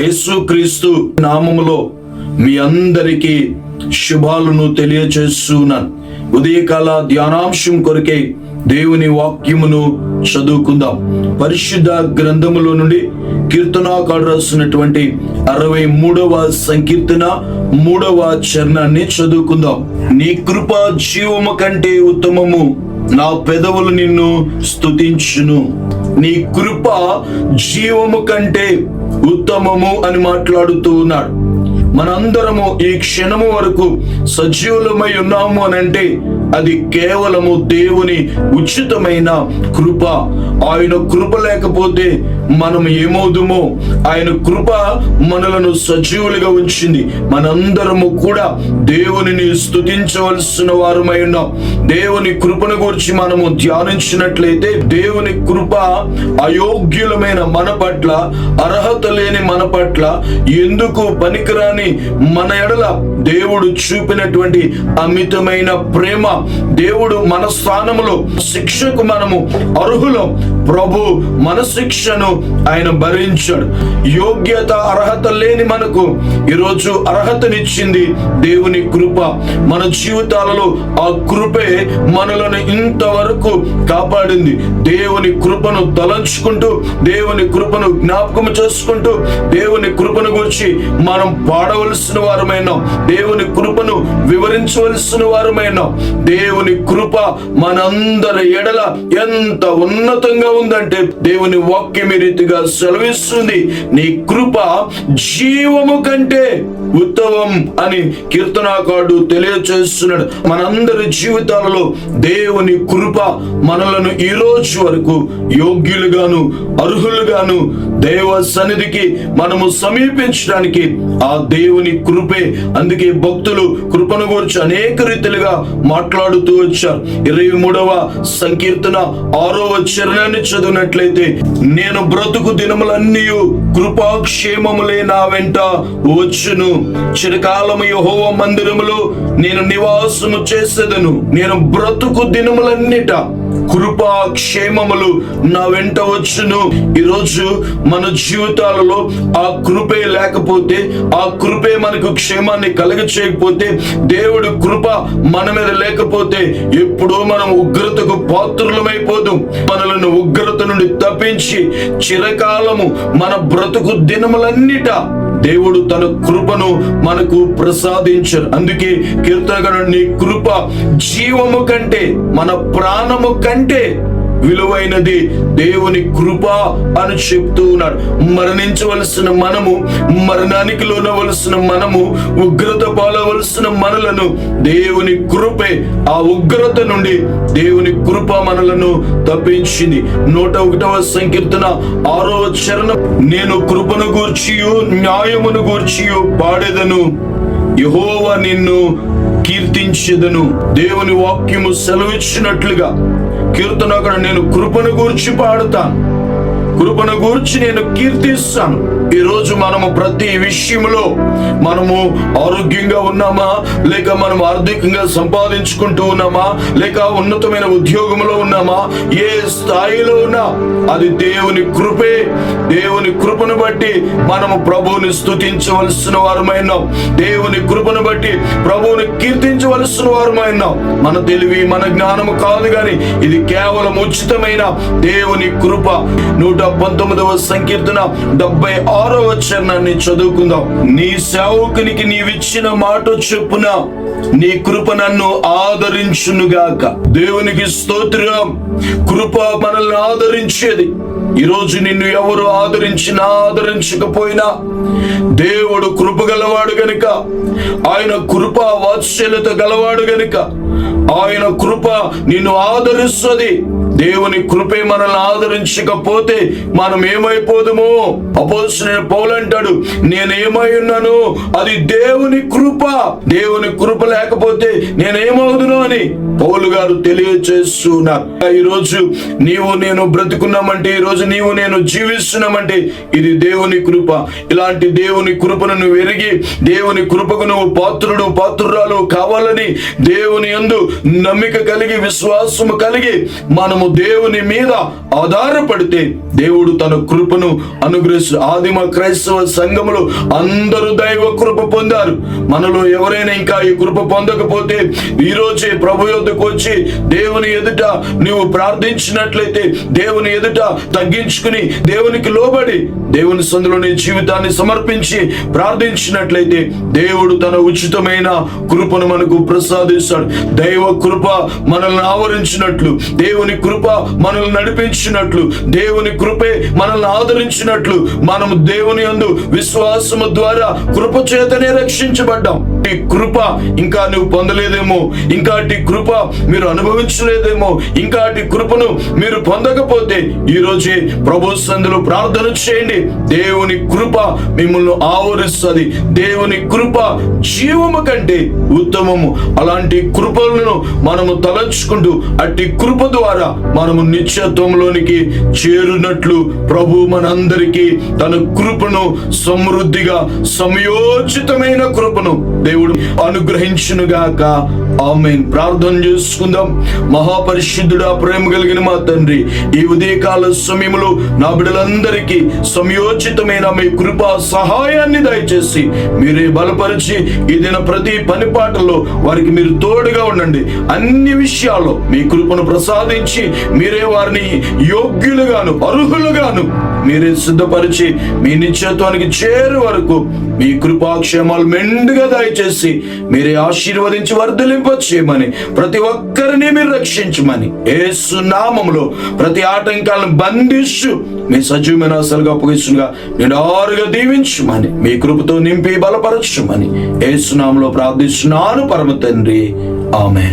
యేసుక్రీస్తు నామములో మీ అందరికీ శుభాలను తెలియచేస్తున్నాను ఉదయకాల ధ్యానాంశం కొరకే దేవుని వాక్యమును చదువుకుందాం. పరిశుద్ధ గ్రంథములో నుండి కీర్తనాకాడు రాసినటువంటి అరవై మూడవ సంకీర్తన మూడవ చరణాన్ని చదువుకుందాం. నీ కృప జీవము కంటే ఉత్తమము నా పెదవులు నిన్ను స్తుతించును. నీ కృప జీవము కంటే ఉత్తమము అని మాట్లాడుతూ ఉన్నాడు. మనందరము ఈ క్షణము వరకు సజీవులమై ఉన్నాము అని అంటే అది కేవలము దేవుని ఉచితమైన కృప. ఆయన కృప లేకపోతే మనం ఏమవుదుమో? ఆయన కృప మనలను సజీవులుగా ఉంచింది. మనందరము కూడా దేవునిని స్థుతించవలసిన వారమై ఉన్నాం. దేవుని కృపను గురించి మనము ధ్యానించినట్లయితే దేవుని కృప అయోగ్యులమైన మన పట్ల అర్హత లేని మన పట్ల ఎందుకు పనికిరాని మన ఎడల దేవుడు చూపినటువంటి అమితమైన ప్రేమ దేవుడు మన స్థానములో శిక్షకు మనము అర్హులం. ప్రభు మన శిక్షను ఆయన భరించాడు. యోగ్యత అర్హత లేని మనకు ఈరోజు అర్హతనిచ్చింది దేవుని కృప. మన జీవితాలలో ఆ కృపే మనలను ఇంతవరకు కాపాడింది. దేవుని కృపను తలంచుకుంటూ దేవుని కృపను జ్ఞాపకం చేసుకుంటూ దేవుని కృపను గురించి మనం పాడవలసిన వారమైనాం. దేవుని కృపను వివరించవలసిన వారమైనాం. దేవుని కృప మనందరి ఎడల ఎంత ఉన్నతంగా ఉందంటే దేవుని వాక్యం రీతిగా సెలవిస్తుంది. నీ కృప జీవము కంటే ఉత్తమం అని కీర్తనాకారుడు తెలియచేస్తున్నాడు. మనందరి జీవితాలలో దేవుని కృప మనలను ఈ రోజు వరకు యోగ్యులుగాను అర్హులుగాను దేవ సన్నిధికి మనము సమీపించడానికి ఆ దేవుని కృపే అందుకే భక్తులు కృపను గురించి అనేక రీతిలుగా మాట్లాడుతూ వచ్చారు. ఇరవై మూడవ సంకీర్తన ఆరవ చరణాన్ని చదివినట్లయితే నేను బ్రతుకు దినములన్నీ కృపాక్షేమములే నా వెంట వచ్చును. చిరకాలము యహోవ మందిరములో నేను నివాసము చేసేదను. నేను బ్రతుకు దినములన్నిట కృపా క్షేమములు నా వెంట వచ్చును. ఈరోజు మన జీవితాలలో ఆ కృపే లేకపోతే ఆ కృపే మనకు క్షేమాన్ని కలగ చేయకపోతే దేవుడి కృప మన మీద లేకపోతే ఎప్పుడో మనం ఉగ్రతకు పాత్రులమైపోదు. మనలను ఉగ్రత నుండి తప్పించి చిరకాలము మన బ్రతుకు దినములన్నిట దేవుడు తన కృపను మనకు ప్రసాదించారు అందుకే కీర్తనగడు నీ కృప జీవము కంటే మన ప్రాణము కంటే విలువైనది దేవుని కృప అని చెప్తూ ఉన్నాడు. మరణించవలసిన మనము మరణానికి లోనవలసిన మనము ఉగ్రత పాలవలసిన మనలను దేవుని కృపే ఆ ఉగ్రత నుండి దేవుని కృప మనలను తప్పించింది. నూట ఒకటవ సంకీర్తన ఆరవ చరణం నేను కృపను గూర్చియు న్యాయమును గూర్చియు పాడేదను. యెహోవా నిన్ను కీర్తించెదను. దేవుని వాక్యము సెలవిచ్చినట్లుగా. కీర్తన నేను కృపను గూర్చి పాడుతాను. కృపను గూర్చి నేను కీర్తిస్తాను. ఈ రోజు మనము ప్రతి విషయంలో మనము ఆరోగ్యంగా ఉన్నామా? లేక మనం ఆర్థికంగా సంపాదించుకుంటూ ఉన్నామా? లేక ఉన్నతమైన ఉద్యోగంలో ఉన్నామా? ఏ స్థాయిలో ఉన్నా అది దేవుని కృపే. దేవుని కృపను బట్టి మనము ప్రభువుని స్తుతించవలసిన వారమైనాం దేవుని కృపను బట్టి ప్రభువుని కీర్తించవలసిన వారమైనాం మన తెలివి మన జ్ఞానము కాదు కానీ ఇది కేవలం ఉచితమైన దేవుని కృప. నూట పంతొమ్మిదవ సంకీర్తన డెబ్బై ఆరో వచనాన్ని చదువుకుందాం. నీ సేవకునికి నీవిచ్చిన మాట చొప్పున నీ కృప నన్ను ఆదరించునుగాక. దేవునికి స్తోత్రం. కృప మనల్ని ఆదరించేది. ఈరోజు నిన్ను ఎవరు ఆదరించినా ఆదరించకపోయినా దేవుడు కృప గలవాడు గనుక ఆయన కృప వాత్సల్యత గలవాడు గనుక ఆయన కృప నిన్ను ఆదరిస్తుంది. దేవుని కృపే మనల్ని ఆదరించకపోతే మనం ఏమైపోదుమో అపోసిన పౌలంటాడు నేనేమై ఉన్నాను? అది దేవుని కృప. దేవుని కృప లేకపోతే నేనేమవుదును అని పౌలు గారు తెలియచేస్తున్నారు ఈ రోజు నీవు నేను బ్రతుకున్నామంటే ఈ ఈరోజు నీవు నేను జీవిస్తున్నామంటే ఇది దేవుని కృప. ఇలాంటి దేవుని కృపను నువ్వు ఎరిగి దేవుని కృపకు నువ్వు పాత్రుడు పాత్రురాలు కావాలని దేవుని యందు నమ్మిక కలిగి విశ్వాసము కలిగి మనము దేవుని మీద ఆధారపడితే దేవుడు తన కృపను అనుగ్రహిస్తు ఆదిమ క్రైస్తవ సంఘములు అందరూ దైవ కృప పొందారు. మనలో ఎవరైనా ఇంకా ఈ కృప పొందకపోతే ఈ ప్రభు యొద్దకు వచ్చి దేవుని ఎదుట నువ్వు ప్రార్థించినట్లయితే దేవుని ఎదుట తన తగ్గించుకుని దేవునికి లోబడి దేవుని సందులో నీ జీవితాన్ని సమర్పించి ప్రార్థించినట్లయితే దేవుడు తన ఉచితమైన కృపను మనకు ప్రసాదిస్తాడు. దైవ కృప మనల్ని ఆవరించినట్లు దేవుని కృప మనల్ని నడిపించినట్లు దేవుని కృపే మనల్ని ఆదరించినట్లు మనము దేవుని అందు విశ్వాసము ద్వారా కృప చేతనే రక్షించబడ్డాం. ఈ కృప ఇంకా నువ్వు పొందలేదేమో ఇంకా అటు కృప మీరు అనుభవించలేదేమో ఇంకా అటు కృపను మీరు పొందకపోతే ఈరోజే ప్రభు సందులో ప్రార్థన చేయండి. దేవుని కృప మిమ్మల్ని ఆవరిస్తుంది. దేవుని కృప జీవము కంటే ఉత్తమము. అలాంటి కృపలను మనము తలంచుకుంటూ అట్టి కృప ద్వారా మనము నిత్యత్వంలోనికి చేరునట్లు ప్రభు మనందరికీ తన కృపను సమృద్ధిగా సమయోచితమైన కృపను దేవుడు అనుగ్రహించునుగాక. ఆమెన్. ప్రార్థన చేసుకుందాం. మహాపరిశుద్ధుడా ప్రేమ కలిగిన మా తండ్రి ఈ ఉదయకాల సమయంలో నా బిడ్డలందరికీ సమయోచితమైన మీ కృపా సహాయాన్ని దయచేసి మీరే బలపరిచి ఈ దిన ప్రతి పని పాటల్లో వారికి మీరు తోడుగా ఉండండి. అన్ని విషయాల్లో మీ కృపను ప్రసాదించి మీరే వారిని యోగ్యులుగాను అర్హులుగాను మీరే సిద్ధపరిచి మీ నిత్యత్వానికి చేరు వరకు మీ కృపాక్షేమాలు మెండుగా దయచేసి మీరే ఆశీర్వదించి వర్ధలింప చేయమని ప్రతి ఒక్కరిని మీరు రక్షించమని ఏసు నామములో ప్రతి ఆటంకాలను బంధిస్తూ మీ సజీవమైన అసలుగా అప్పగిస్తుగా నేను ఆరుగా దీవించుమని మీ కృపతో నింపి బలపరచుమని ఏసునామంలో ప్రార్థిస్తున్నాను పరమ తండ్రి. ఆమె